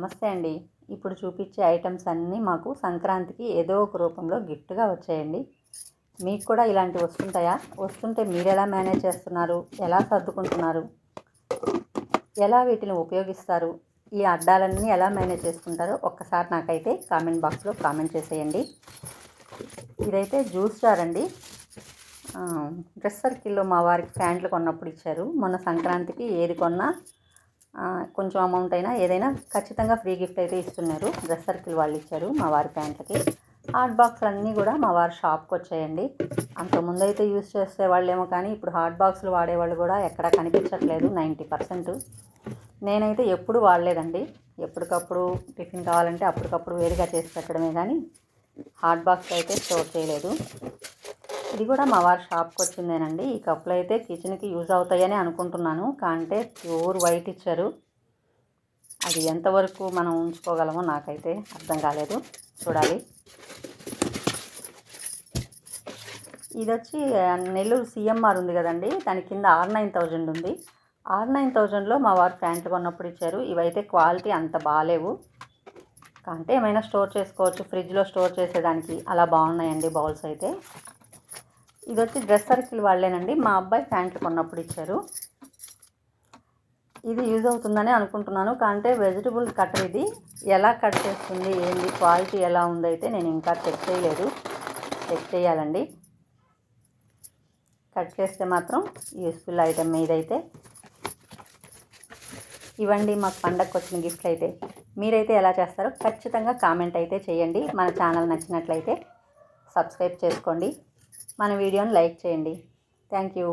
నమస్తే అండి. ఇప్పుడు చూపించే ఐటమ్స్ అన్నీ మాకు సంక్రాంతికి ఏదో ఒక రూపంలో గిఫ్ట్గా వచ్చాయండి. మీకు కూడా ఇలాంటివి వస్తుంటాయా? వస్తుంటే మీరు ఎలా మేనేజ్ చేస్తున్నారు? ఎలా సర్దుకుంటున్నారు? ఎలా వీటిని ఉపయోగిస్తారు? ఈ అడ్డాలన్నీ ఎలా మేనేజ్ చేసుకుంటారో ఒక్కసారి నాకైతే కామెంట్ బాక్స్లో కామెంట్ చేసేయండి. ఇదైతే జ్యూస్ జార్ అండి. డ్రెస్ సర్కిల్లో మా వారికి ప్యాంట్లు కొన్నప్పుడు ఇచ్చారు. మొన్న సంక్రాంతికి ఏది కొన్నా కొంచెం అమౌంట్ అయినా ఏదైనా ఖచ్చితంగా ఫ్రీ గిఫ్ట్ అయితే ఇస్తున్నారు. డ్రెస్ సర్కిల్ వాళ్ళు ఇచ్చారు మా వారి ప్యాంట్లకి. హాట్ బాక్స్ అన్నీ కూడా మా వారి షాప్కి వచ్చాయండి. అంతకుముందు అయితే యూస్ చేసే వాళ్ళేమో కానీ ఇప్పుడు హాట్ బాక్స్లు వాడేవాళ్ళు కూడా ఎక్కడ కనిపించట్లేదు నైంటీ పర్సెంట్ నేనైతే ఎప్పుడు వాడలేదండి. ఎప్పటికప్పుడు టిఫిన్ కావాలంటే అప్పటికప్పుడు వేడిగా చేసి పెట్టడమే కానీ హాట్ బాక్స్ అయితే స్టోర్ చేయలేదు. ఇది కూడా మా వారి షాప్కి వచ్చిందేనండి. ఈ కప్పులు అయితే కిచెన్కి యూజ్ అవుతాయని అనుకుంటున్నాను. కాంటే ప్యూర్ వైట్ ఇచ్చారు. అది ఎంతవరకు మనం ఉంచుకోగలమో నాకైతే అర్థం కాలేదు. చూడాలి. ఇది వచ్చి నెల్లూరు సిఎంఆర్ ఉంది కదండి. దాని కింద ఆర్ నైన్ థౌజండ్ ఉంది. ఆర్ నైన్ థౌజండ్లో మా వారు ప్యాంట్లు కొన్నప్పుడు ఇచ్చారు. ఇవైతే క్వాలిటీ అంత బాగాలేవు. అంటే ఏమైనా స్టోర్ చేసుకోవచ్చు. ఫ్రిడ్జ్లో స్టోర్ చేసేదానికి అలా బాగున్నాయండి బౌల్స్ అయితే. ఇది వచ్చి డ్రెస్ సర్కిల్ వాళ్ళేనండి. మా అబ్బాయి ప్యాంట్లు కొన్నప్పుడు ఇచ్చారు. ఇది యూజ్ అవుతుందని అనుకుంటున్నాను. కాంటే వెజిటబుల్ కట్టర్ ఇది. ఎలా కట్ చేస్తుంది ఏంది క్వాలిటీ ఎలా ఉందైతే నేను ఇంకా చెక్ చేయలేదు. చెక్ చేయాలండి. కట్ చేస్తే మాత్రం యూస్ఫుల్ ఐటమ్ ఇదైతే. ఇవ్వండి మాకు పండగకు వచ్చిన గిఫ్ట్లు అయితే. మీరైతే ఎలా చేస్తారో ఖచ్చితంగా కామెంట్ అయితే చేయండి. మన ఛానల్ నచ్చినట్లయితే సబ్స్క్రైబ్ చేసుకోండి. మన వీడియోని లైక్ చేయండి. Thank you.